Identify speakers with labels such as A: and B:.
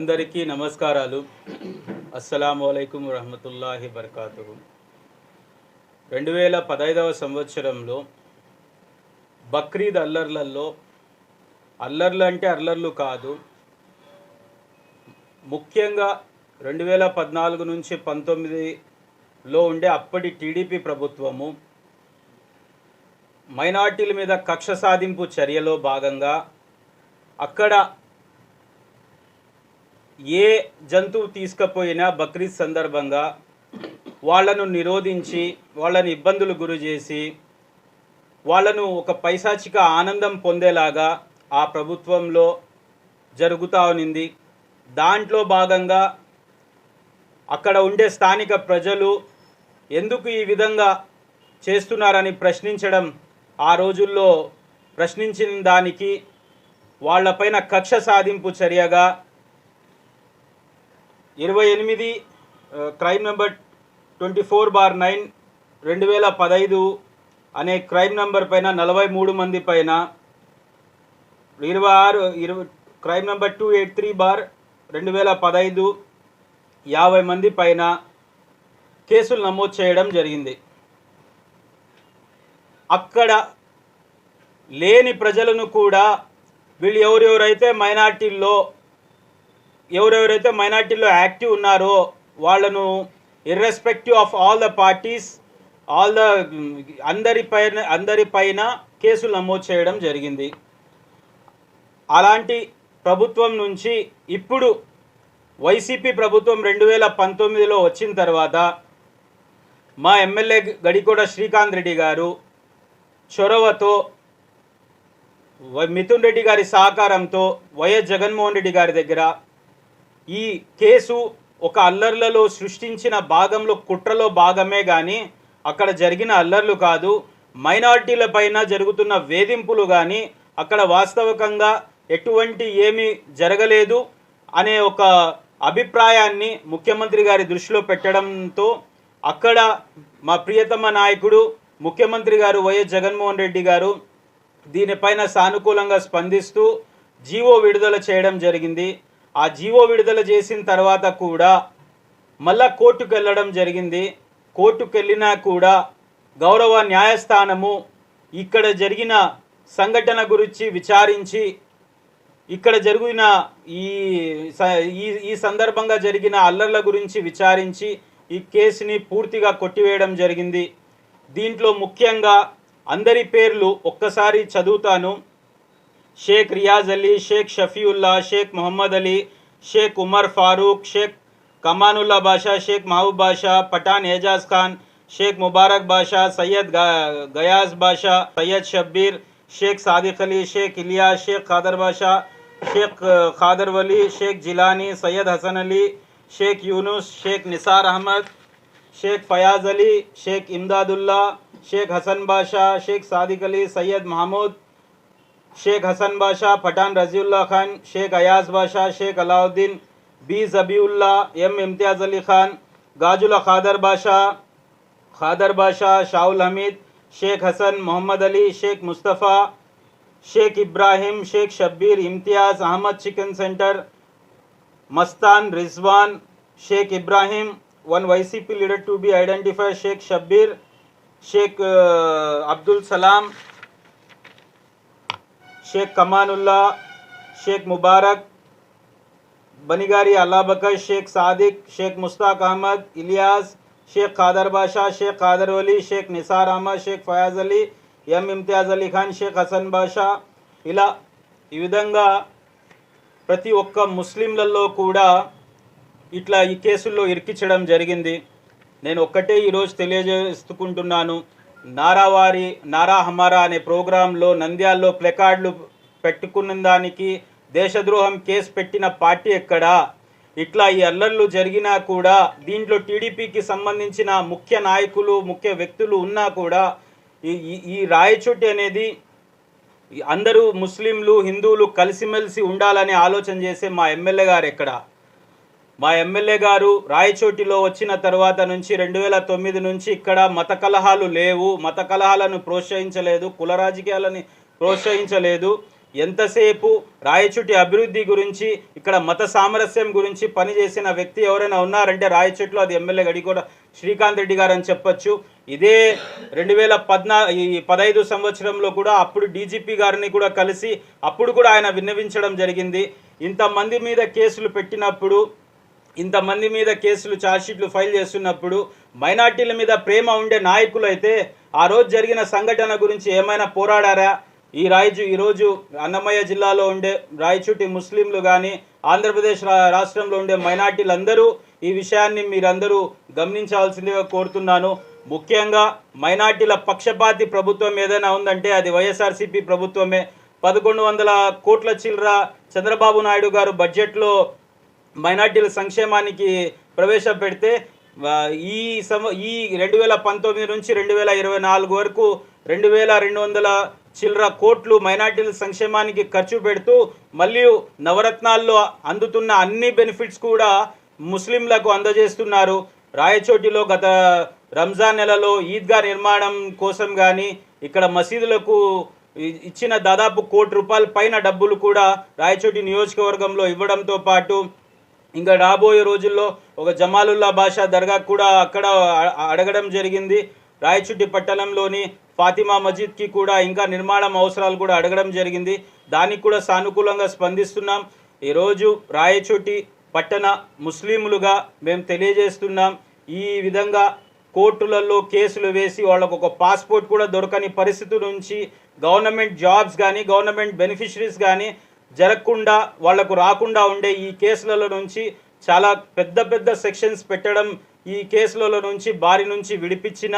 A: అందరికీ నమస్కారాలు. అస్సలం అయికం రహమతుల్లాహి బర్కాతు రెండు వేల పదైదవ సంవత్సరంలో బక్రీద్ అల్లర్లలో అల్లర్లు అంటే అల్లర్లు కాదు ముఖ్యంగా రెండు వేల పద్నాలుగు నుంచి పంతొమ్మిదిలో ఉండే అప్పటి టీడీపీ ప్రభుత్వము మైనార్టీల మీద కక్ష సాధింపు చర్యలో భాగంగా అక్కడ ఏ జంతువు తీసుకపోయినా బక్రీద్ సందర్భంగా వాళ్ళను నిరోధించి వాళ్ళని ఇబ్బందులు గురి చేసి వాళ్ళను ఒక పైశాచిక ఆనందం పొందేలాగా ఆ ప్రభుత్వంలో జరుగుతూ ఉన్నింది. దాంట్లో భాగంగా అక్కడ ఉండే స్థానిక ప్రజలు ఎందుకు ఈ విధంగా చేస్తున్నారని ప్రశ్నించడం ఆ రోజుల్లో ప్రశ్నించిన దానికి వాళ్ళపైన కక్ష సాధింపు చర్యగా ఇరవై ఎనిమిది crime number twenty four bar nine రెండు వేల పదైదు అనే క్రైమ్ నెంబర్ పైన నలభై మూడు మంది పైన ఇరవై ఆరు ఇరవై crime number two eight three bar రెండు వేల పదైదు యాభై మంది పైన కేసులు నమోదు చేయడం జరిగింది. అక్కడ లేని ప్రజలను కూడా వీళ్ళు ఎవరెవరైతే మైనార్టీల్లో ఎవరెవరైతే మైనార్టీలో యాక్టివ్ ఉన్నారో వాళ్ళను irrespective of all the parties all the అందరి పైన అందరి పైన కేసులు నమోదు చేయడం జరిగింది. అలాంటి ప్రభుత్వం నుంచి ఇప్పుడు వైసీపీ ప్రభుత్వం రెండు వేల పంతొమ్మిదిలో వచ్చిన తర్వాత మా ఎమ్మెల్యే గడికోడ శ్రీకాంత్ రెడ్డి గారు చొరవతో మిథున్ రెడ్డి గారి సహకారంతో వైఎస్ జగన్మోహన్ రెడ్డి గారి దగ్గర ఈ కేసు ఒక అల్లర్లలో సృష్టించిన భాగంలో కుట్రలో భాగమే కానీ అక్కడ జరిగిన అల్లర్లు కాదు మైనార్టీల పైన జరుగుతున్న వేధింపులు కానీ అక్కడ వాస్తవికంగా ఎటువంటి ఏమీ జరగలేదు అనే ఒక అభిప్రాయాన్ని ముఖ్యమంత్రి గారి దృష్టిలో పెట్టడంతో అక్కడ మా ప్రియతమ నాయకుడు ముఖ్యమంత్రి గారు వైఎస్ జగన్మోహన్ రెడ్డి గారు దీనిపైన సానుకూలంగా స్పందిస్తూ జీవో విడుదల చేయడం జరిగింది. ఆ జీవో విడుదల చేసిన తర్వాత కూడా మళ్ళా కోర్టుకు వెళ్ళడం జరిగింది. కోర్టుకు వెళ్ళినా కూడా గౌరవ న్యాయస్థానము ఇక్కడ జరిగిన సంఘటన గురించి విచారించి ఇక్కడ జరిగిన ఈ స- ఈ ఈ సందర్భంగా జరిగిన అల్లర్ల గురించి విచారించి ఈ కేసుని పూర్తిగా కొట్టివేయడం జరిగింది. దీంట్లో ముఖ్యంగా అందరి పేర్లు ఒక్కసారి చదువుతాను. షేక్ రియాజ్ అలీ షేక్ షఫీవుల్లా షేక్ మొహమ్మద్ అలీ షేక్ ఉమర్ ఫారూక్ షేక్ కమానుల్లా బాషా షేక్ మహబూబ్ బాషా పఠాన్ ఏజాజ్ ఖాన్ షేక్ ముబారక్ బాషా సయ్యద్ గా- గయాజ్ బాషా సయ్యద్ షబ్బీర్ షేక్ సాదిక్ అలీ షేక్ ఇలియాస్ షేక్ ఖాదర్ బాషా షేక్ ఆ, ఖాదర్ వలీ షేక్ జిలానీ సయ్యద్ హసన్ అలీ షేక్ యూనుస్ షేక్ నిసార్ అహ్మద్ షేక్ ఫయాజ్ అలీ షేక్ ఇమ్దాదుల్లా షేక్ హసన్ బాషా Sheikh Sadiq Ali Sheikh Hasan बाशाह Pathan रजीउल्ला Khan, Sheikh Ayaz Badshah, Sheikh Alauddin, B Zabiulla M Imtiaz Ali Khan, Gajul Khadar Badshah Khadar Badshah, Shahul Hameed, Sheikh Hasan Mohammed Ali, Sheikh Mustafa, Sheikh Ibrahim, Sheikh Shabbir Imtiaz, Ahmed chicken centre, Mastan Rizwan, Sheikh Ibrahim, one YCP leader to be identify Sheikh Shabbir, Sheikh Abdul Salam Sheikh Kamanulla Sheikh Mubarak బనిగారి అల్లాబకర్ Sheikh Sadiq Sheikh Mushtaq Ahmed Ilyas Sheikh Khader Basha Sheikh Khader Ali Sheikh Nisar Ahmed Sheikh Fayaz Ali ఎం ఇమ్తియాజ్ అలీ ఖాన్ షేక్ హసన్ బాషా. ఇలా ఈ విధంగా ప్రతి ఒక్క ముస్లింలలో కూడా ఇట్లా ఈ కేసుల్లో ఇరికించడం జరిగింది. నేను ఒక్కటే ఈరోజు తెలియజేసుకుంటున్నాను. నారావారి నారా హమారా అనే ప్రోగ్రాంలో నంద్యాల్లో ప్లెకార్డులు పెట్టుకున్న దానికి దేశద్రోహం కేసు పెట్టిన పార్టీ ఎక్కడా? ఇట్లా ఈ అల్లర్లు జరిగినా కూడా దీంట్లో టీడీపీకి సంబంధించిన ముఖ్య నాయకులు ముఖ్య వ్యక్తులు ఉన్నా కూడా ఈ ఈ- ఈ రాయచోటి అనేది అందరూ ముస్లింలు హిందువులు కలిసిమెలిసి ఉండాలని ఆలోచన చేసే మా ఎమ్మెల్యే గారు ఎక్కడ? మా ఎమ్మెల్యే గారు రాయచోటిలో వచ్చిన తర్వాత నుంచి రెండు వేల తొమ్మిది నుంచి ఇక్కడ మత కలహాలు లేవు. మత కలహాలను ప్రోత్సహించలేదు. కుల రాజకీయాలని ప్రోత్సహించలేదు. ఎంతసేపు రాయచుటి అభివృద్ధి గురించి ఇక్కడ మత సామరస్యం గురించి పనిచేసిన వ్యక్తి ఎవరైనా ఉన్నారంటే రాయచుట్లో అది ఎమ్మెల్యే గడికోట శ్రీకాంత్ రెడ్డి గారు అని చెప్పొచ్చు. ఇదే రెండు వేల పద్నా ఈ పదహైదు సంవత్సరంలో కూడా అప్పుడు డీజీపీ గారిని కూడా కలిసి అప్పుడు కూడా ఆయన విన్నవించడం జరిగింది. ఇంతమంది మీద కేసులు పెట్టినప్పుడు ఇంతమంది మీద కేసులు ఛార్జ్షీట్లు ఫైల్ చేస్తున్నప్పుడు మైనార్టీల మీద ప్రేమ ఉండే నాయకులు అయితే ఆ రోజు జరిగిన సంఘటన గురించి ఏమైనా పోరాడారా? ఈ రాయచు ఈరోజు అన్నమయ్య జిల్లాలో ఉండే రాయచూటి ముస్లింలు కానీ ఆంధ్రప్రదేశ్ రాష్ట్రంలో ఉండే మైనార్టీలందరూ ఈ విషయాన్ని మీరందరూ గమనించాల్సిందిగా కోరుతున్నాను. ముఖ్యంగా మైనార్టీల పక్షపాతి ప్రభుత్వం ఏదైనా ఉందంటే అది వైఎస్ఆర్సీపీ ప్రభుత్వమే. పదకొండు వందల కోట్ల చిల్లర చంద్రబాబు నాయుడు గారు బడ్జెట్లో మైనార్టీల సంక్షేమానికి ప్రవేశపెడితే ఈ సమ ఈ రెండు వేల పంతొమ్మిది నుంచి రెండు వేల ఇరవై నాలుగు వరకు రెండు వేల రెండు వందల చిల్లర కోట్లు మైనార్టీల సంక్షేమానికి ఖర్చు పెడుతూ మళ్ళీ నవరత్నాల్లో అందుతున్న అన్ని బెనిఫిట్స్ కూడా ముస్లింలకు అందజేస్తున్నారు. రాయచోటిలో గత రంజాన్ నెలలో ఈద్గా నిర్మాణం కోసం కానీ ఇక్కడ మసీదులకు ఇచ్చిన దాదాపు కోటి రూపాయల పైన డబ్బులు కూడా రాయచోటి నియోజకవర్గంలో ఇవ్వడంతో పాటు ఇంకా రాబోయే రోజుల్లో ఒక జమాలుల్లా బాషా దర్గా కూడా అక్కడ అడగడం జరిగింది. రాయచుట్టి పట్టణంలోని ఫాతిమా మస్జిద్కి కూడా ఇంకా నిర్మాణం అవసరాలు కూడా అడగడం జరిగింది. దానికి కూడా సానుకూలంగా స్పందిస్తున్నాం. ఈరోజు రాయచోటి పట్టణ ముస్లింలుగా మేము తెలియజేస్తున్నాం. ఈ విధంగా కోర్టులలో కేసులు వేసి వాళ్ళకు ఒక పాస్పోర్ట్ కూడా దొరకని పరిస్థితి నుంచి గవర్నమెంట్ జాబ్స్ కానీ గవర్నమెంట్ బెనిఫిషరీస్ కానీ జరగకుండా వాళ్ళకు రాకుండా ఉండే ఈ కేసులలో నుంచి చాలా పెద్ద పెద్ద సెక్షన్స్ పెట్టడం ఈ కేసులలో నుంచి బారి నుంచి విడిపించిన